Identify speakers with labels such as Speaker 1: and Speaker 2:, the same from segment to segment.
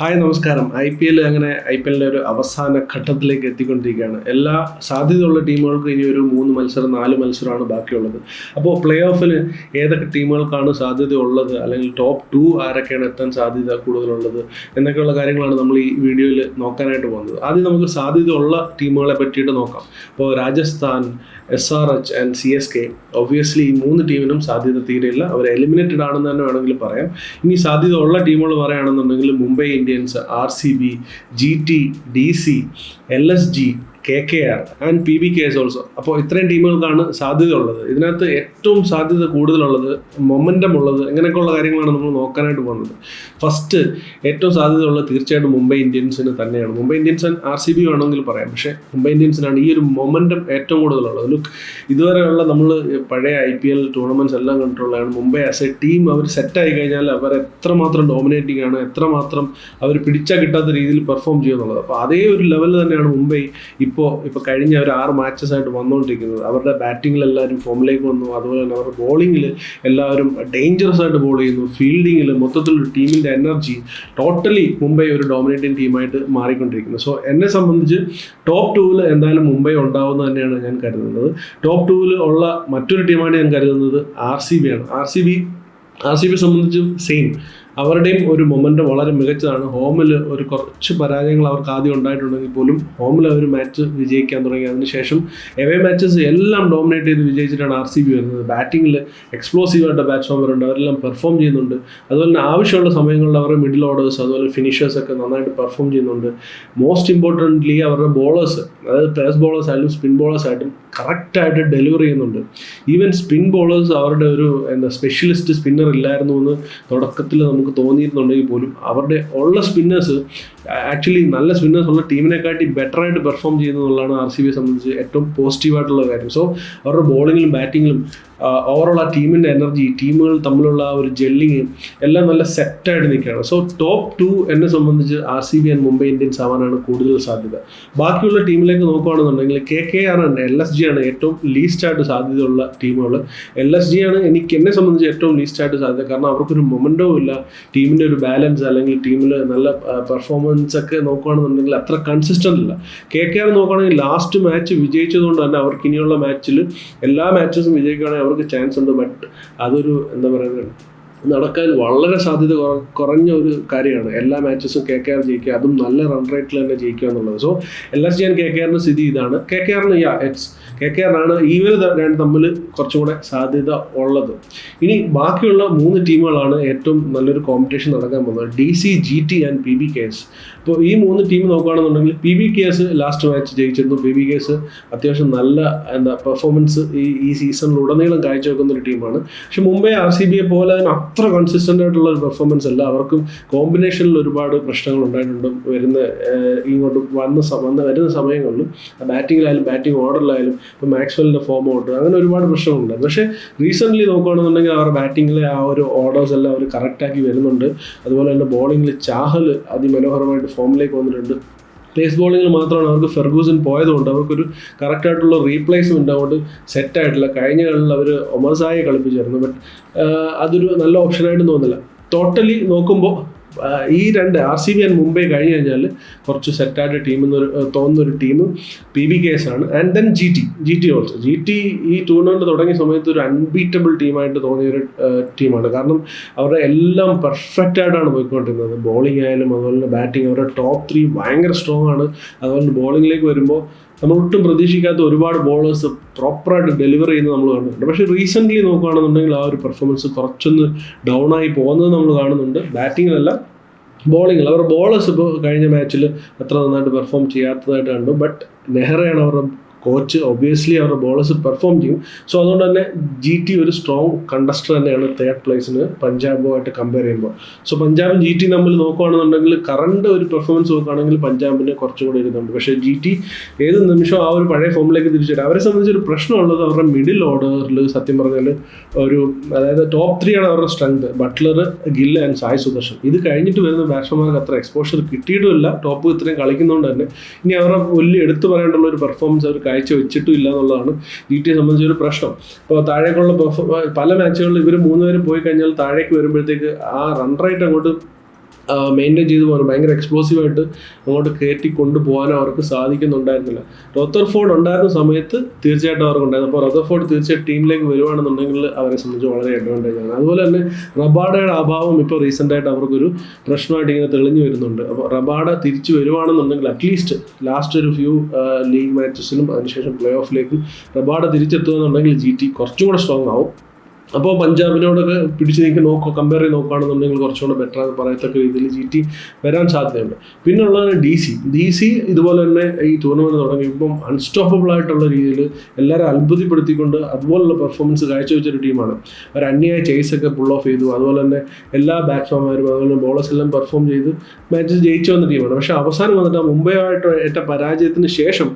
Speaker 1: Hi നമസ്കാരം. I P L അങ്ങനെ I P എല്ലിന്റെ ഒരു അവസാന ഘട്ടത്തിലേക്ക് എത്തിക്കൊണ്ടിരിക്കുകയാണ്. എല്ലാ സാധ്യതയുള്ള ടീമുകൾക്കും ഇനി ഒരു മൂന്ന് മത്സരം നാല് മത്സരമാണ് ബാക്കിയുള്ളത്. അപ്പോൾ പ്ലേ ഓഫിൽ ഏതൊക്കെ ടീമുകൾക്കാണ് സാധ്യത ഉള്ളത്? അല്ലെങ്കിൽ ടോപ്പ് ടു ആരൊക്കെയാണ് എത്താൻ സാധ്യത കൂടുതലുള്ളത്? എന്നൊക്കെയുള്ള കാര്യങ്ങളാണ് നമ്മൾ ഈ വീഡിയോയിൽ നോക്കാനായിട്ട് പോകുന്നത്. ആദ്യം നമുക്ക് സാധ്യതയുള്ള ടീമുകളെ പറ്റിയിട്ട് നോക്കാം. ഇപ്പോൾ Rajasthan S R H and C S K obviously ഈ മൂന്ന് ടീമിനും സാധ്യത തീരെയില്ല. അവർ എലിമിനേറ്റഡ് ആണെന്ന് തന്നെ വേണമെങ്കിൽ പറയാം. ഇനി സാധ്യത ഉള്ള ടീമുകൾ പറയുകയാണെന്നുണ്ടെങ്കിൽ Mumbai Indians R C B G T D C L S G K K R and P B K S also അപ്പോൾ ഇത്രയും ടീമുകൾക്കാണ് സാധ്യത ഉള്ളത് ഇതിനകത്ത് ഏറ്റവും സാധ്യത കൂടുതലുള്ളത് മൊമെന്റം ഉള്ളത് അങ്ങനെയൊക്കെയുള്ള കാര്യങ്ങളാണ് നമ്മൾ നോക്കാനായിട്ട് പോകുന്നത്. ഫസ്റ്റ് ഏറ്റവും സാധ്യത ഉള്ളത് തീർച്ചയായിട്ടും മുംബൈ ഇന്ത്യൻസിന് തന്നെയാണ്. Mumbai Indians R C B വേണമെങ്കിൽ പറയാം. പക്ഷേ മുംബൈ ഇന്ത്യൻസിനാണ് ഈ ഒരു മൊമെന്റം ഏറ്റവും കൂടുതലുള്ളത്. ലുക്ക് ഇതുവരെയുള്ള നമ്മൾ പഴയ ഐ പി എൽ ടൂർണമെന്റ്സ് എല്ലാം കണ്ടിട്ടുള്ളതാണ്. മുംബൈ ആസ് എ ടീം അവർ സെറ്റായി കഴിഞ്ഞാൽ അവർ എത്രമാത്രം ഡോമിനേറ്റിംഗ് ആണ് എത്രമാത്രം അവർ പിടിച്ചാൽ കിട്ടാത്ത രീതിയിൽ പെർഫോം ചെയ്യുന്നുള്ളത്. അപ്പോൾ അതേ ഒരു ലെവലിൽ തന്നെയാണ് മുംബൈ ഇപ്പോൾ ഇപ്പോൾ കഴിഞ്ഞ ഒരു ആറ് മാച്ചസ് ആയിട്ട് വന്നുകൊണ്ടിരിക്കുന്നത് അവരുടെ ബാറ്റിങ്ങിൽ എല്ലാവരും ഫോമിലേക്ക് വന്നു. അതുപോലെ തന്നെ അവരുടെ ബോളിങ്ങിൽ എല്ലാവരും ഡേഞ്ചറസ് ആയിട്ട് ബോൾ ചെയ്യുന്നു. ഫീൽഡിങ്ങിൽ മൊത്തത്തിൽ ഒരു ടീമിന്റെ എനർജി ടോട്ടലി മുംബൈ ഒരു ഡോമിനേറ്റിംഗ് ടീമായിട്ട് മാറിക്കൊണ്ടിരിക്കുന്നു. സോ എന്നെ സംബന്ധിച്ച് ടോപ്പ് ടൂവിൽ എന്തായാലും മുംബൈ ഉണ്ടാവുമെന്ന് തന്നെയാണ് ഞാൻ കരുതുന്നത്. ടോപ്പ് ടൂവിൽ ഉള്ള മറ്റൊരു ടീമാണ് ഞാൻ കരുതുന്നത് ആർ സി ബി ആണ്. R C B R C B സംബന്ധിച്ചും സെയിം അവരുടെയും ഒരു മൊമെന്റ് വളരെ മികച്ചതാണ്. ഹോമിൽ ഒരു കുറച്ച് പരാജയങ്ങൾ അവർക്ക് ആദ്യം ഉണ്ടായിട്ടുണ്ടെങ്കിൽ പോലും ഹോമിൽ അവർ മാച്ച് വിജയിക്കാൻ തുടങ്ങി. അതിനുശേഷം എവേ മാച്ചസ് എല്ലാം ഡോമിനേറ്റ് ചെയ്ത് വിജയിച്ചിട്ടാണ് ആർ സി ബി വരുന്നത്. ബാറ്റിങ്ങിൽ എക്സ്പ്ലോസീവായിട്ട് ബാറ്റ്സ്മാൻമാരുണ്ട് അവരെല്ലാം പെർഫോം ചെയ്യുന്നുണ്ട്. അതുപോലെ തന്നെ ആവശ്യമുള്ള സമയങ്ങളിൽ അവരുടെ മിഡിൽ ഓർഡേഴ്സ് അതുപോലെ ഫിനിഷേഴ്സ് ഒക്കെ നന്നായിട്ട് പെർഫോം ചെയ്യുന്നുണ്ട്. മോസ്റ്റ് ഇമ്പോർട്ടന്റ്ലി അവരുടെ ബോളേഴ്സ് അതായത് പേസ് ബോളേഴ്സ് ആയാലും സ്പിൻ ബോളേഴ്സ് ആയിട്ടും കറക്റ്റായിട്ട് ഡെലിവർ ചെയ്യുന്നുണ്ട്. ഈവൻ സ്പിൻ ബോളേഴ്സ് അവരുടെ ഒരു എന്താ സ്പെഷ്യലിസ്റ്റ് സ്പിന്നർ ഇല്ലായിരുന്നു എന്ന് തുടക്കത്തിൽ നമുക്ക് തോന്നിയിരുന്നുണ്ടെങ്കിൽ പോലും അവരുടെ ഉള്ള സ്പിന്നേഴ്സ് ആക്ച്വലി നല്ല സ്പിന്നേഴ്സ് ഉള്ള ടീമിനെക്കാട്ടി ബെറ്റർ ആയിട്ട് പെർഫോം ചെയ്യുന്നതെന്നുള്ളതാണ് ആർ സി ബിയെ സംബന്ധിച്ച് ഏറ്റവും പോസിറ്റീവായിട്ടുള്ള കാര്യം. സോ അവരുടെ ബോളിങ്ങിലും ബാറ്റിങ്ങിലും ഓവറോൾ ആ ടീമിന്റെ എനർജി ടീമുകൾ തമ്മിലുള്ള ആ ഒരു ജെല്ലിങ് എല്ലാം നല്ല സെറ്റായിട്ട് നിൽക്കുകയാണ്. സോ ടോപ്പ് ടു എന്നെ സംബന്ധിച്ച് R C B and Mumbai Indians ആവാനാണ് കൂടുതൽ സാധ്യത. ബാക്കിയുള്ള ടീമിലേക്ക് നോക്കുകയാണെന്നുണ്ടെങ്കിൽ കെ കെ ആർ ആണ് എൽ എസ് ജി ആണ് ഏറ്റവും ലീസ്റ്റ് ആയിട്ട് സാധ്യതയുള്ള ടീമുകൾ എൽ എസ് ജി ആണ് എനിക്ക് എന്നെ സംബന്ധിച്ച് ഏറ്റവും ലീസ്റ്റ് ആയിട്ട് സാധ്യത. കാരണം അവർക്കൊരു മൊമെന്റോ ഇല്ല. ടീമിന്റെ ഒരു ബാലൻസ് അല്ലെങ്കിൽ ടീമിൽ നല്ല പെർഫോമൻസ് ഒക്കെ നോക്കുകയാണെന്നുണ്ടെങ്കിൽ അത്ര കൺസിസ്റ്റന്റ് അല്ല. കെ കെ ആർ നോക്കുകയാണെങ്കിൽ ലാസ്റ്റ് മാച്ച് വിജയിച്ചതുകൊണ്ട് തന്നെ അവർക്ക് ഇനിയുള്ള മാച്ചിൽ എല്ലാ മാച്ചസും വിജയിക്കുകയാണെങ്കിൽ അവർക്ക് ചാൻസ് ഉണ്ട് ബട്ട് അതൊരു എന്താ പറയുക നടക്കാൻ വളരെ സാധ്യത കുറ- കുറഞ്ഞ ഒരു കാര്യമാണ്. എല്ലാ മാച്ചസും കെ കെ ആർ ജയിക്കുക അതും നല്ല റൺ റേറ്റിൽ തന്നെ ജയിക്കുക എന്നുള്ളത്. So G and K K ആറിന്റെ സ്ഥിതി ഇതാണ്. കെ കെ ആറിന് യാ എറ്റ്സ് കെ കെ ഈ ഇവർ രണ്ട് തമ്മിൽ കുറച്ചും കൂടെ സാധ്യത ഉള്ളത്. ഇനി ബാക്കിയുള്ള മൂന്ന് ടീമുകളാണ് ഏറ്റവും നല്ലൊരു കോമ്പറ്റീഷൻ നടക്കാൻ പോകുന്നത്. D C G T and P B K S ഇപ്പോൾ ഈ മൂന്ന് ടീം നോക്കുകയാണെന്നുണ്ടെങ്കിൽ P B K S last match ജയിച്ചിരുന്നു. P B K S അത്യാവശ്യം നല്ല എന്താ പെർഫോമൻസ് ഈ ഈ സീസണിൽ ഉടനീളം കാഴ്ചവെക്കുന്ന ഒരു ടീമാണ് പക്ഷെ മുംബൈ ആർ സി ബിയെ പോലെ തന്നെ അത്ര കൺസിസ്റ്റന്റ് ആയിട്ടുള്ള ഒരു പെർഫോമൻസ് അല്ല. അവർക്കും കോമ്പിനേഷനിൽ ഒരുപാട് പ്രശ്നങ്ങൾ ഉണ്ടായിട്ടുണ്ട്. വരുന്ന ഇങ്ങോട്ട് വന്ന വന്ന് വരുന്ന സമയങ്ങളിലും ബാറ്റിങ്ങിലായാലും ബാറ്റിംഗ് ഓർഡറിലായാലും ഇപ്പോൾ മാക്സ്വലിന്റെ ഫോം ഔട്ട് അങ്ങനെ ഒരുപാട് പ്രശ്നങ്ങളുണ്ട്. പക്ഷേ റീസെന്റ്ലി നോക്കുകയാണെന്നുണ്ടെങ്കിൽ അവരുടെ ബാറ്റിങ്ങിലെ ആ ഒരു ഓർഡേഴ്സ് എല്ലാം അവർ കറക്റ്റാക്കി വരുന്നുണ്ട്. അതുപോലെ തന്നെ ബോളിങ്ങിൽ ചാഹൽ അതിമനോഹരമായിട്ട് ഫോമിലേക്ക് വന്നിട്ടുണ്ട്. പേസ് ബോളിങ്ങിൽ മാത്രമാണ് അവർക്ക് ഫെർഗൂസൻ പോയതുകൊണ്ട് അവർക്കൊരു കറക്റ്റായിട്ടുള്ള റീപ്ലേസ്മെന്റ് അങ്ങോട്ട് സെറ്റായിട്ടില്ല കഴിഞ്ഞ കളിൽ അവർ ഒമസായി കളിപ്പിച്ചായിരുന്നു ബട്ട് അതൊരു നല്ല ഓപ്ഷനായിട്ട് തോന്നുന്നില്ല ടോട്ടലി നോക്കുമ്പോൾ ഈ രണ്ട് R C B and Mumbai കഴിഞ്ഞ് കഴിഞ്ഞാൽ കുറച്ച് സെറ്റായിട്ട് ടീം തോന്നുന്ന ഒരു team P B K S ആണ്. And then G T G T also G T ഈ ടൂർണമെന്റ് തുടങ്ങിയ സമയത്ത് ഒരു അൺബീറ്റബിൾ ടീമായിട്ട് തോന്നിയ ഒരു ടീമാണ് കാരണം അവരുടെ എല്ലാം പെർഫെക്റ്റ് ആയിട്ടാണ് പോയിക്കൊണ്ടിരുന്നത്. ബോളിംഗ് ആയാലും അതുപോലെ തന്നെ ബാറ്റിംഗ് അവരുടെ ടോപ്പ് ത്രീ ഭയങ്കര സ്ട്രോങ് ആണ്. അതുപോലെ തന്നെ ബോളിങ്ങിലേക്ക് വരുമ്പോൾ നമ്മൾ ഒട്ടും പ്രതീക്ഷിക്കാത്ത ഒരുപാട് ബോളേഴ്സ് പ്രോപ്പറായിട്ട് ഡെലിവർ ചെയ്യുന്നത് നമ്മൾ കാണുന്നുണ്ട്. പക്ഷേ റീസെന്റ്ലി നോക്കുകയാണെന്നുണ്ടെങ്കിൽ ആ ഒരു പെർഫോമൻസ് കുറച്ചൊന്ന് ഡൗൺ ആയി പോകുന്നത് നമ്മൾ കാണുന്നുണ്ട്. ബാറ്റിങ്ങിലല്ല ബോളിങ്ങിൽ അവരുടെ ബോളേഴ്സ് ഇപ്പോൾ കഴിഞ്ഞ മാച്ചിൽ അത്ര നന്നായിട്ട് പെർഫോം ചെയ്യാത്തതായിട്ട് കണ്ടു. ബട്ട് നെഹ്റയാണ് അവരുടെ കോച്ച് ഒബ്വിയസ്ലി അവരുടെ ബോളേഴ്സ് പെർഫോം ചെയ്യും. സോ അതുകൊണ്ട് തന്നെ ജി ടി ഒരു സ്ട്രോങ് കണ്ടസ്റ്റർ തന്നെയാണ് തേർഡ് പ്ലേസിന് പഞ്ചാബുമായിട്ട് കമ്പയർ ചെയ്യുമ്പോൾ. സോ പഞ്ചാബും ജി ടി തമ്മിൽ നോക്കുകയാണെന്നുണ്ടെങ്കിൽ കറണ്ട് ഒരു പെർഫോമൻസ് നോക്കുകയാണെങ്കിൽ പഞ്ചാബിന് കുറച്ചും കൂടി ഇരുന്നുണ്ട് പക്ഷേ ജി ടി ഏത് നിമിഷവും ആ ഒരു പഴയ ഫോമിലേക്ക് തിരിച്ചു വരും. അവരെ സംബന്ധിച്ച് ഒരു പ്രശ്നമുള്ളത് അവരുടെ മിഡിൽ ഓർഡറിൽ സത്യം പറഞ്ഞാൽ ഒരു അതായത് ടോപ്പ് ത്രീ ആണ് അവരുടെ strength Buttler Gill and Sai Sudharsan ഇത് കഴിഞ്ഞിട്ട് വരുന്ന ബാറ്റ്സ്മാർക്ക് അത്ര എക്സ്പോഷർ കിട്ടിയിട്ടുമില്ല. ടോപ്പ് ഇത്രയും കളിക്കുന്നതുകൊണ്ട് തന്നെ. ഇനി അവരുടെ വലിയ എടുത്തു പറയേണ്ടുള്ള ഒരു പെർഫോമൻസ് അവർ കാഴ്ച വെച്ചിട്ടും ഇല്ല എന്നുള്ളതാണ് ജി ടിയെ സംബന്ധിച്ചൊരു പ്രശ്നം. ഇപ്പോൾ താഴേക്കുള്ള പല മാച്ചുകളിൽ ഇവർ മൂന്നുപേരും പോയി കഴിഞ്ഞാൽ താഴേക്ക് വരുമ്പോഴത്തേക്ക് ആ റൺ റേറ്റ് അങ്ങോട്ട് മെയിന്റെയിൻ ചെയ്തു പോകാൻ ഭയങ്കര എക്സ്പ്ലോസീവായിട്ട് അങ്ങോട്ട് കയറ്റി കൊണ്ടുപോകാൻ അവർക്ക് സാധിക്കുന്നുണ്ടായിരുന്നില്ല. റോത്തർഫോർഡ് ഉണ്ടായിരുന്ന സമയത്ത് തീർച്ചയായിട്ടും അവർക്ക് ഉണ്ടായിരുന്നു. അപ്പോൾ റോത്തർഫോർഡ് തീർച്ചയായിട്ടും ടീമിലേക്ക് വരുവാണെന്നുണ്ടെങ്കിൽ അവരെ സംബന്ധിച്ച് വളരെ അഡ്വാന്റേജ് ആണ്. അതുപോലെ തന്നെ റബാഡയുടെ അഭാവം ഇപ്പോൾ റീസെന്റായിട്ട് അവർക്കൊരു പ്രശ്നമായിട്ട് ഇങ്ങനെ തെളിഞ്ഞു വരുന്നുണ്ട്. അപ്പോൾ റബാഡ തിരിച്ചു വരുവാണെന്നുണ്ടെങ്കിൽ അറ്റ്ലീസ്റ്റ് ലാസ്റ്റ് ഒരു ഫ്യൂ ലീഗ് മാച്ചസിലും അതിനുശേഷം പ്ലേ ഓഫിലേക്കും റബാഡ തിരിച്ചെത്തുകയെന്നുണ്ടെങ്കിൽ ജി ടി കുറച്ചും കൂടെ സ്ട്രോങ് ആവും. അപ്പോൾ പഞ്ചാബിനോടൊക്കെ പിടിച്ച് നീക്കി നോക്കുക കമ്പയർ ചെയ്ത് നോക്കുകയാണെന്നുണ്ടെങ്കിൽ കുറച്ചുകൂടെ ബെറ്റർ ആണെന്ന് പറയത്തക്ക രീതിയിൽ ജി ടി വരാൻ സാധ്യതയുണ്ട്. പിന്നെ ഉള്ളതാണ് ഡി സി ഡി സി ഇതുപോലെ തന്നെ ഈ ടൂർണമെന്റ് തുടങ്ങി. ഇപ്പം അൺസ്റ്റോപ്പബിൾ ആയിട്ടുള്ള രീതിയിൽ എല്ലാവരും അത്ഭുതപ്പെടുത്തിക്കൊണ്ട് അതുപോലുള്ള പെർഫോമൻസ് കാഴ്ചവെച്ചൊരു ടീമാണ്. അവർ അന്യായ ചേസൊക്കെ പുൾ ഓഫ് ചെയ്തു. അതുപോലെ തന്നെ എല്ലാ ബാറ്റ്സ്മാൻമാരും അതുപോലെ ബോളേഴ്സ് എല്ലാം പെർഫോം ചെയ്ത് മാച്ചസ് ജയിച്ചു വന്ന ടീമാണ്. പക്ഷേ അവസാനം വന്നിട്ട് ആ മുംബൈയായിട്ട് ഏറ്റ പരാജയത്തിന് ശേഷം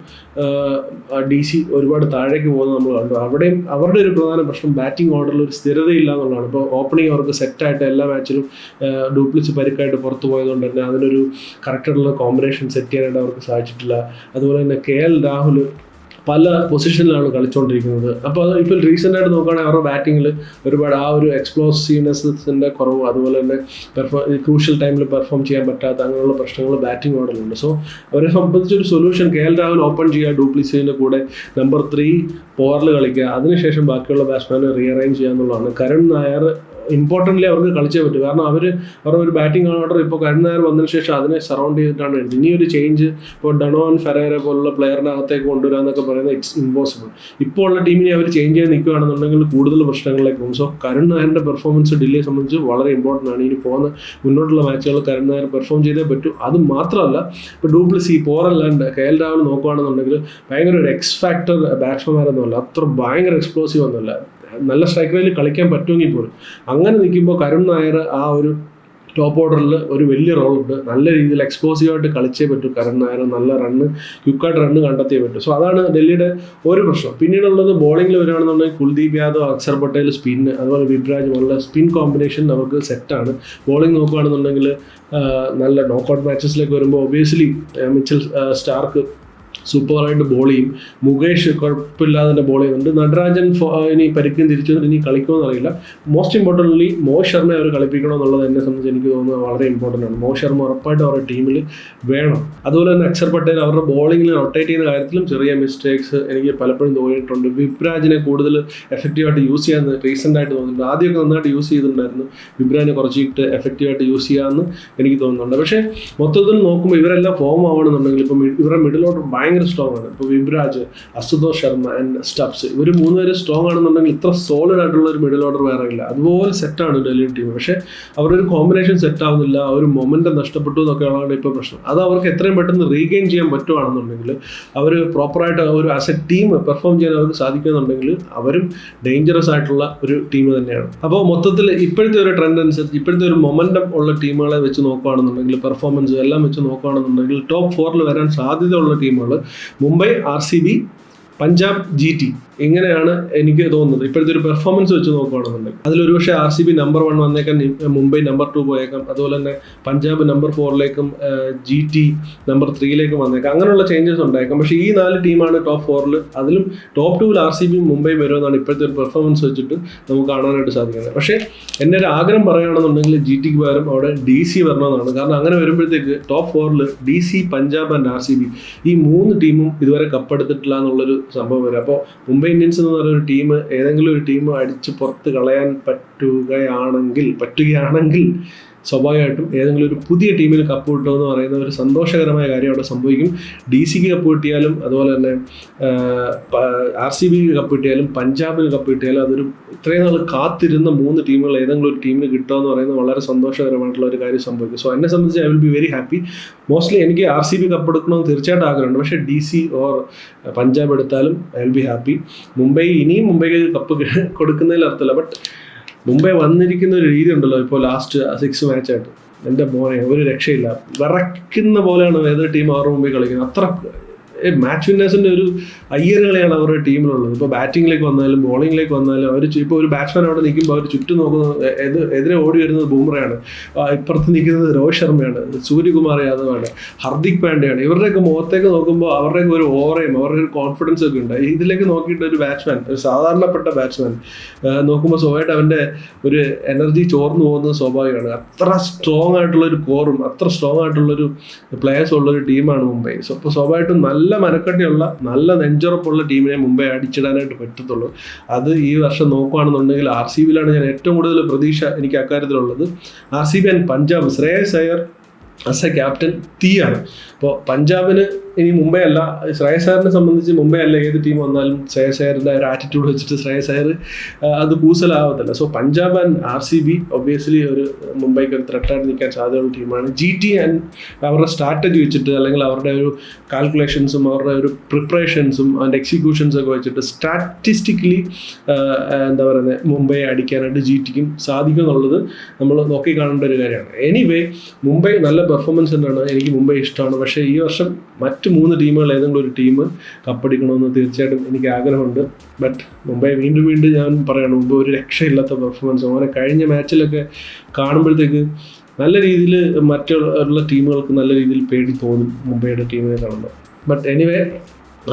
Speaker 1: ഡി സി ഒരുപാട് താഴേക്ക് പോകുന്നത് നമ്മൾ കണ്ടു. അവിടെയും അവരുടെ ഒരു പ്രധാന പ്രശ്നം ബാറ്റിംഗ് ഓർഡറിൽ ഒരു സ്ഥിരതയില്ല എന്നുള്ളതാണ്. ഇപ്പോൾ ഓപ്പണിംഗ് അവർക്ക് സെറ്റായിട്ട് എല്ലാ മാച്ചിലും ഡ്യൂപ്ലിച്ച് പരിക്കായിട്ട് പുറത്തു പോയതുകൊണ്ട് തന്നെ അതിനൊരു കറക്റ്റായിട്ടുള്ള കോമ്പിനേഷൻ സെറ്റ് ചെയ്യാനായിട്ട് അവർക്ക് സാധിച്ചിട്ടില്ല. അതുപോലെ തന്നെ കെ എൽ രാഹുൽ പല പൊസിഷനിലാണ് കളിച്ചുകൊണ്ടിരിക്കുന്നത് അപ്പോൾ അത് ഇപ്പോൾ റീസെന്റ് ആയിട്ട് നോക്കുകയാണെങ്കിൽ അവരുടെ ബാറ്റിങ്ങിൽ ഒരുപാട് ആ ഒരു എക്സ്പ്ലോസീവ്നെസ്സിന്റെ കുറവ് അതുപോലെ തന്നെ പെർഫോം ക്രൂഷ്യൽ ടൈമിൽ പെർഫോം ചെയ്യാൻ പറ്റാത്ത അങ്ങനെയുള്ള പ്രശ്നങ്ങൾ ബാറ്റിംഗ് ഓർഡറിലുണ്ട് സോ അവരെ സംബന്ധിച്ച് ഒരു solution K L Rahul open ചെയ്യുക ഡൂപ്ലിസിന്റെ കൂടെ നമ്പർ ത്രീ പോറിൽ കളിക്കുക അതിനുശേഷം ബാക്കിയുള്ള ബാറ്റ്സ്മാനെ റീഅറേഞ്ച് ചെയ്യുക എന്നുള്ളതാണ്. കരുൺ നായർ ഇമ്പോർട്ടന്റ്ലി അവർക്ക് കളിച്ചേ പറ്റൂ. കാരണം അവർ അവരുടെ ഒരു ബാറ്റിംഗ് ഓർഡർ ഇപ്പോൾ കഴിഞ്ഞ നേരം വന്നതിന് ശേഷം അതിനെ സറൗണ്ട് ചെയ്തിട്ടാണ് എഴുതി ഇനി ഒരു ചേഞ്ച് ഇപ്പോൾ ഡണോൻ ഫെറേറെ പോലുള്ള പ്ലെയറിനെ അകത്തേക്ക് കൊണ്ടുവരിക എന്നൊക്കെ പറയുന്നത് ഇറ്റ്സ് ഇമ്പോസിബിൾ ഇപ്പോൾ ഉള്ള ടീമിനെ അവർ ചേഞ്ച് ചെയ്ത് നിൽക്കുകയാണെന്നുണ്ടെങ്കിൽ കൂടുതൽ പ്രശ്നങ്ങളിലേക്ക് പോകും. സോ കരുൺ നായരുടെ പെർഫോമൻസ് ഡൽഹിയെ സംബന്ധിച്ച് വളരെ ഇമ്പോർട്ടന്റ് ആണ്. ഇനി പോകുന്ന മുന്നോട്ടുള്ള മാച്ചുകൾ കരുൺ നായർ പെർഫോം ചെയ്തേ പറ്റൂ. അത് മാത്രമല്ല ഇപ്പോൾ ഡൂപ്ലിസി പോറല്ലാണ്ട് കെ എൽ രാഹുൽ നോക്കുകയാണെന്നുണ്ടെങ്കിൽ ഭയങ്കര ഒരു എക്സ് ഫാക്ടർ ബാറ്റ്സ്മാൻമാരൊന്നുമല്ല അത്ര ഭയങ്കര എക്സ്പ്ലോസീവ് ഒന്നുമല്ല. നല്ല സ്ട്രൈക്ക് റേറ്റിൽ കളിക്കാൻ പറ്റുമെങ്കിൽ പോലും. അങ്ങനെ നിൽക്കുമ്പോൾ കരുൺ നായർ ആ ഒരു ടോപ്പ് ഓർഡറിൽ ഒരു വലിയ റോളുണ്ട് നല്ല രീതിയിൽ എക്സ്പ്ലോസീവായിട്ട് കളിച്ചേ പറ്റൂ കരുൺ നായർ. നല്ല റണ്ണ് ക്വിക്കായിട്ട് റണ്ണ് കണ്ടെത്തിയേ പറ്റൂ. സോ അതാണ് ഡൽഹിയുടെ ഒരു പ്രശ്നം. പിന്നീടുള്ളത് ബോളിംഗിൽ വരികയാണെന്നുണ്ടെങ്കിൽ കുൽദീപ് യാദവ് അക്സർ പട്ടേൽ സ്പിന്ന് അതുപോലെ വിബ്രാജ് പോലുള്ള സ്പിൻ കോമ്പിനേഷൻ നമുക്ക് സെറ്റാണ് ബോളിംഗ് നോക്കുകയാണെന്നുണ്ടെങ്കിൽ നല്ല നോക്കൗട്ട് മാച്ചസിലേക്ക് വരുമ്പോൾ ഒബിയസ്ലി മിച്ചൽ സ്റ്റാർക്ക് സൂപ്പറായിട്ട് ബോൾ ചെയ്യും. മുകേഷ് കുഴപ്പമില്ലാതെ ബോൾ ചെയ്യുന്നുണ്ട്. നടരാജൻ ഇനി പരിക്കും തിരിച്ചു ഇനി കളിക്കുമെന്ന് അറിയില്ല മോസ്റ്റ് ഇമ്പോർട്ടന്റ്ലി മോഹ് ശർമ്മയെ അവർ കളിപ്പിക്കണം എന്നുള്ളത് എന്നെ സംബന്ധിച്ച് എനിക്ക് തോന്നുന്നത് വളരെ ഇമ്പോർട്ടന്റ് ആണ്. മോഹ് ശർമ്മ ഉറപ്പായിട്ടും അവരുടെ ടീമിൽ വേണം. അതുപോലെ തന്നെ അക്ഷർ പട്ടേൽ അവരുടെ ബോളിങ്ങിൽ റൊട്ടേറ്റ് ചെയ്യുന്ന കാര്യത്തിലും ചെറിയ മിസ്റ്റേക്സ് എനിക്ക് പലപ്പോഴും തോന്നിയിട്ടുണ്ട്. വിബ്രാജിനെ കൂടുതൽ എഫക്റ്റീവായിട്ട് യൂസ് ചെയ്യാൻ റീസെന്റ് ആയിട്ട് തോന്നുന്നുണ്ട് ആദ്യമൊക്കെ നന്നായിട്ട് യൂസ് ചെയ്തിട്ടുണ്ടായിരുന്നു. വിബ്രാജിനെ കുറച്ചിട്ട് എഫക്റ്റീവായിട്ട് യൂസ് ചെയ്യാമെന്ന് എനിക്ക് തോന്നുന്നുണ്ട്. പക്ഷേ മൊത്തത്തിൽ നോക്കുമ്പോൾ ഇവരെല്ലാം ഫോം ആവണമെന്നുണ്ടെങ്കിൽ ഇപ്പം ഇവരുടെ മിഡിലോട്ട് ഓർഡർ ഭയങ്കര സ്ട്രോങ് ആണ്. ഇപ്പോൾ വിബ്രാജ് അസുതോഷ് ശർമ്മ ആൻഡ് സ്റ്റബ്സ് ഇവർ മൂന്നുപേര് സ്ട്രോങ് ആണെന്നുണ്ടെങ്കിൽ ഇത്ര സോളിഡ് ആയിട്ടുള്ള ഒരു മിഡിൽ ഓർഡർ വേറെ ഇല്ല. അതുപോലെ സെറ്റാണ് ഡൽഹി ടീം പക്ഷേ അവരുടെ ഒരു കോമ്പിനേഷൻ സെറ്റ് ആവുന്നില്ല. ആ ഒരു മൊമെന്റം നഷ്ടപ്പെട്ടു എന്നൊക്കെയാണ് ഇപ്പോൾ പ്രശ്നം. അത് അവർക്ക് എത്രയും പെട്ടെന്ന് റീഗെയിൻ ചെയ്യാൻ പറ്റുവാണെന്നുണ്ടെങ്കിൽ അവർ പ്രോപ്പറായിട്ട് ഒരു ആസ് എ ടീം പെർഫോം ചെയ്യാൻ അവർക്ക് സാധിക്കുന്നുണ്ടെങ്കിൽ അവരും ഡേഞ്ചറസ് ആയിട്ടുള്ള ഒരു ടീം തന്നെയാണ്. അപ്പോൾ മൊത്തത്തിൽ ഇപ്പോഴത്തെ ഒരു ട്രെൻഡ് അനുസരിച്ച് ഇപ്പോഴത്തെ ഒരു മൊമെന്റം ഉള്ള ടീമുകളെ വെച്ച് നോക്കുകയാണെന്നുണ്ടെങ്കിൽ പെർഫോമൻസ് എല്ലാം വെച്ച് നോക്കുകയാണെന്നുണ്ടെങ്കിൽ ടോപ്പ് ഫോറിൽ വരാൻ സാധ്യതയുള്ള ടീമുകൾ Mumbai R C B Punjab G T. ഇങ്ങനെയാണ് എനിക്ക് തോന്നുന്നത്. ഇപ്പോഴത്തെ ഒരു പെർഫോമൻസ് വെച്ച് നോക്കുകയാണെന്നുണ്ടെങ്കിൽ അതിലൊരു പക്ഷേ R C B number one വന്നേക്കാം മുംബൈ നമ്പർ ടു പോയേക്കാം അതുപോലെ തന്നെ പഞ്ചാബ് നമ്പർ ഫോറിലേക്കും ജി ടി നമ്പർ ത്രീയിലേക്കും വന്നേക്കാം. അങ്ങനെയുള്ള ചേഞ്ചസ് ഉണ്ടായേക്കാം. പക്ഷേ ഈ നാല് ടീമാണ് ടോപ്പ് ഫോറിൽ അതിലും ടോപ്പ് ടൂവിൽ ആർ സി ബി മുംബൈ വരുമെന്നാണ് ഇപ്പോഴത്തെ ഒരു പെർഫോമൻസ് വെച്ചിട്ട് നമുക്ക് കാണാനായിട്ട് സാധിക്കുന്നത്. പക്ഷേ എന്റെ ഒരു ആഗ്രഹം പറയുകയാണെന്നുണ്ടെങ്കിൽ ജി ടിക്ക് പകരം അവിടെ ഡി സി വരണമെന്നാണ്. കാരണം അങ്ങനെ വരുമ്പോഴത്തേക്ക് ടോപ്പ് ഫോറിൽ D C Punjab and R C B ഈ മൂന്ന് ടീമും ഇതുവരെ കപ്പെടുത്തിട്ടില്ല എന്നുള്ളൊരു സംഭവം വരും. അപ്പോൾ മുംബൈ ഇന്ത്യൻസ് എന്ന് പറയുന്ന ടീം ഏതെങ്കിലും ഒരു ടീം അടിച്ച് പുറത്ത് കളയാൻ പറ്റുകയാണെങ്കിൽ പറ്റുകയാണെങ്കിൽ സ്വാഭാവികമായിട്ടും ഏതെങ്കിലും ഒരു പുതിയ ടീമിൽ കപ്പ് കിട്ടുമെന്ന് പറയുന്ന ഒരു സന്തോഷകരമായ കാര്യം അവിടെ സംഭവിക്കും. ഡി സിക്ക് കപ്പ് കിട്ടിയാലും അതുപോലെ തന്നെ ആർ സി ബിക്ക് കപ്പ് കിട്ടിയാലും പഞ്ചാബിന് കപ്പ് കിട്ടിയാലും അതൊരു ഇത്രയും നാൾ കാത്തിരുന്ന മൂന്ന് ടീമുകൾ ഏതെങ്കിലും ഒരു ടീമിന് കിട്ടുക എന്ന് പറയുന്നത് വളരെ സന്തോഷകരമായിട്ടുള്ള ഒരു കാര്യം സംഭവിക്കും. സോ എന്നെ സംബന്ധിച്ച് I will be very happy mostly എനിക്ക് ആർ സി ബി കപ്പ് എടുക്കണമെന്ന് തീർച്ചയായിട്ടും ആഗ്രഹമുണ്ട്. പക്ഷേ ഡി സി ഓർ പഞ്ചാബ് എടുത്താലും I will be happy Mumbai ഇനിയും മുംബൈക്ക് കപ്പ് കൊടുക്കുന്നതിൽ അർത്ഥമില്ല. ബട്ട് മുംബൈ വന്നിരിക്കുന്ന ഒരു രീതി ഉണ്ടല്ലോ ഇപ്പോൾ ലാസ്റ്റ് സിക്സ് മാച്ചായിട്ട് എന്റെ മോനെ ഒരു രക്ഷയില്ല. വിറയ്ക്കുന്ന പോലെയാണ് ഏതൊരു ടീം ആറ് മുമ്പിൽ കളിക്കുന്നത്. അത്ര മാച്ച് ഒരു അയ്യറുകളെയാണ് അവരുടെ ടീമിലുള്ളത്. ഇപ്പോൾ ബാറ്റിങ്ങിലേക്ക് വന്നാലും ബോളിങ്ങിലേക്ക് വന്നാലും അവർ ഇപ്പോൾ ഒരു ബാറ്റ്സ്മാൻ അവിടെ നിൽക്കുമ്പോൾ അവർ ചുറ്റും നോക്കുന്നത് എത്- എതിരെ ഓടി വരുന്നത് ബൂമറയാണ് ഇപ്പുറത്ത് നിൽക്കുന്നത് രോഹിത് ശർമ്മയാണ്. സൂര്യകുമാർ യാദവാണ്. ഹർദിക് പാണ്ഡ്യയാണ്. ഇവരുടെയൊക്കെ മുഖത്തേക്ക് നോക്കുമ്പോൾ അവരുടെയൊക്കെ ഒരു ഓറയും അവരുടെ ഒരു കോൺഫിഡൻസ് ഒക്കെ ഉണ്ട്. ഇതിലേക്ക് നോക്കിയിട്ട് ഒരു ബാറ്റ്സ്മാൻ ഒരു സാധാരണപ്പെട്ട ബാറ്റ്സ്മാൻ നോക്കുമ്പോൾ സ്വാഭാവികമായിട്ട് അവന്റെ ഒരു എനർജി ചോർന്നു പോകുന്നത് സ്വാഭാവികമാണ്. അത്ര സ്ട്രോങ് ആയിട്ടുള്ള ഒരു കോറും അത്ര സ്ട്രോങ് ആയിട്ടുള്ളൊരു പ്ലേയേഴ്സ് ഉള്ള ഒരു ടീമാണ് മുംബൈ. സോ അപ്പോൾ സ്വാഭാവികമായിട്ടും നല്ല മനക്കട്ടിയുള്ള നല്ല നെഞ്ചുറപ്പുള്ള ടീമിനെ മുംബൈ അടിച്ചിടാനായിട്ട് പറ്റത്തുള്ളൂ. അത് ഈ വർഷം നോക്കുകയാണെന്നുണ്ടെങ്കിൽ ആർ സി ബിയിലാണ് ഞാൻ ഏറ്റവും കൂടുതൽ പ്രതീക്ഷ എനിക്ക് അക്കാര്യത്തിലുള്ളത്. R C B and Punjab Shreyas Iyer as a captain തീയാണ് അപ്പോൾ പഞ്ചാബിന് ഇനി മുംബൈ അല്ല ശ്രേയസ് അയ്യറിനെ സംബന്ധിച്ച് മുംബൈ അല്ല ഏത് ടീം വന്നാലും ശ്രേയസ് ഒരു ആറ്റിറ്റ്യൂഡ് വെച്ചിട്ട് ശ്രേയസ് അത് കൂസലാവത്തില്ല. So Punjab and R C B obviously ഒരു മുംബൈക്ക് ഒരു ത്രെട്ടായിട്ട് നിൽക്കാൻ സാധ്യതയുള്ള ടീമാണ് ജി ടി ആൻഡ് അവരുടെ സ്ട്രാറ്റജി വെച്ചിട്ട് അല്ലെങ്കിൽ അവരുടെ ഒരു കാൽക്കുലേഷൻസും അവരുടെ ഒരു പ്രിപ്പറേഷൻസും അതിന്റെ എക്സിക്യൂഷൻസ് ഒക്കെ വെച്ചിട്ട് സ്റ്റാറ്റിസ്റ്റിക്കലി എന്താ പറയുന്നത് മുംബൈ അടിക്കാനായിട്ട് ജി ടിക്കും സാധിക്കും എന്നുള്ളത് നമ്മൾ നോക്കി കാണേണ്ട ഒരു കാര്യമാണ്. എനിവേ മുംബൈ നല്ല പെർഫോമൻസ് തന്നെയാണ് എനിക്ക് മുംബൈ ഇഷ്ടമാണ്. പക്ഷേ ഈ വർഷം മറ്റ് മൂന്ന് ടീമുകൾ ഏതെങ്കിലും ഒരു ടീം കപ്പടിക്കണമെന്ന് തീർച്ചയായിട്ടും എനിക്ക് ആഗ്രഹമുണ്ട്. ബട്ട് മുംബൈ വീണ്ടും വീണ്ടും ഞാൻ പറയണം മുമ്പ് ഒരു രക്ഷയില്ലാത്ത പെർഫോമൻസ് അങ്ങനെ കഴിഞ്ഞ മാച്ചിലൊക്കെ കാണുമ്പോഴത്തേക്ക് നല്ല രീതിയിൽ മറ്റുള്ള ടീമുകൾക്ക് നല്ല രീതിയിൽ പേടി തോന്നും മുംബൈയുടെ ടീമിനെ കാണുമ്പോൾ. But anyway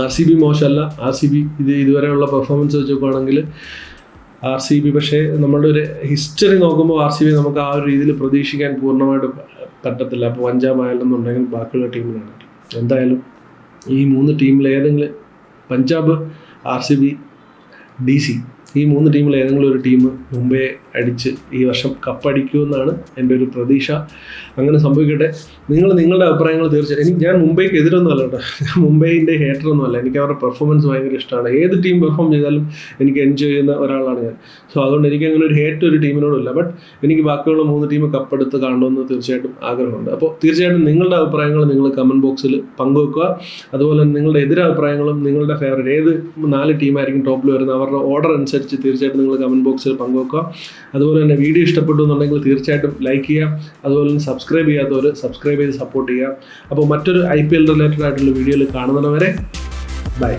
Speaker 1: R C B മോശമല്ല. ആർ സി ബി ഇത് ഇതുവരെയുള്ള പെർഫോമൻസ് വെച്ച് നോക്കുകയാണെങ്കിൽ ആർ സി ബി പക്ഷേ നമ്മളുടെ ഒരു ഹിസ്റ്ററി നോക്കുമ്പോൾ ആർ സി ബി നമുക്ക് ആ ഒരു രീതിയിൽ പ്രതീക്ഷിക്കാൻ പൂർണമായിട്ട് പറ്റത്തില്ല അപ്പോൾ പഞ്ചാബ് ആയാലെന്നുണ്ടെങ്കിൽ ബാക്കിയുള്ള ടീമിനാണ്. എന്തായാലും ഈ മൂന്ന് ടീമിൽ ഏതെങ്കിലും Punjab R C B D C ഈ മൂന്ന് ടീമിൽ ഏതെങ്കിലും ഒരു ടീം മുംബൈയെ അടിച്ച് ഈ വർഷം കപ്പടിക്കുമെന്നാണ് എന്റെ ഒരു പ്രതീക്ഷ. അങ്ങനെ സംഭവിക്കട്ടെ. നിങ്ങൾ നിങ്ങളുടെ അഭിപ്രായങ്ങൾ തീർച്ചയായും എനിക്ക് ഞാൻ മുംബൈക്ക് എതിരൊന്നും അല്ല കേട്ടോ. ഞാൻ മുംബൈന്റെ ഹേറ്ററൊന്നും അല്ല. എനിക്ക് അവരുടെ പെർഫോമൻസ് ഭയങ്കര ഇഷ്ടമാണ്. ഏത് ടീം പെർഫോം ചെയ്താലും എനിക്ക് എൻജോയ് ചെയ്യുന്ന ഒരാളാണ് ഞാൻ. സോ അതുകൊണ്ട് എനിക്ക് അങ്ങനെ ഒരു ഹേറ്റ് ഒരു ടീമിനോടില്ല ബട്ട് എനിക്ക് ബാക്കിയുള്ള മൂന്ന് ടീം കപ്പെടുത്ത് കാണണമെന്ന് തീർച്ചയായിട്ടും ആഗ്രഹമുണ്ട്. അപ്പോൾ തീർച്ചയായിട്ടും നിങ്ങളുടെ അഭിപ്രായങ്ങൾ നിങ്ങൾ കമന്റ് ബോക്സിൽ പങ്കുവെക്കുക. അതുപോലെ തന്നെ നിങ്ങളുടെ എതിരഭിപ്രായങ്ങളും നിങ്ങളുടെ ഫേവറേറ്റ് ഏത് നാല് ടീമായിരിക്കും ടോപ്പിൽ വരുന്നത് അവരുടെ ഓർഡർ അനുസരിച്ച് തീർച്ചയായിട്ടും നിങ്ങൾ കമന്റ് ബോക്സിൽ പങ്കുവെക്കുക. അതുപോലെ തന്നെ വീഡിയോ ഇഷ്ടപ്പെട്ടു എന്നുണ്ടെങ്കിൽ തീർച്ചയായിട്ടും ലൈക്ക് ചെയ്യുക. അതുപോലെ തന്നെ സബ്സ്ക്രൈബ് ചെയ്യാത്തവർ സബ്സ്ക്രൈബ് ചെയ്ത് സപ്പോർട്ട് ചെയ്യുക. അപ്പോൾ മറ്റൊരു ഐ പി എൽ റിലേറ്റഡ് ആയിട്ടുള്ള വീഡിയോയിൽ കാണുന്നവരെ ബൈ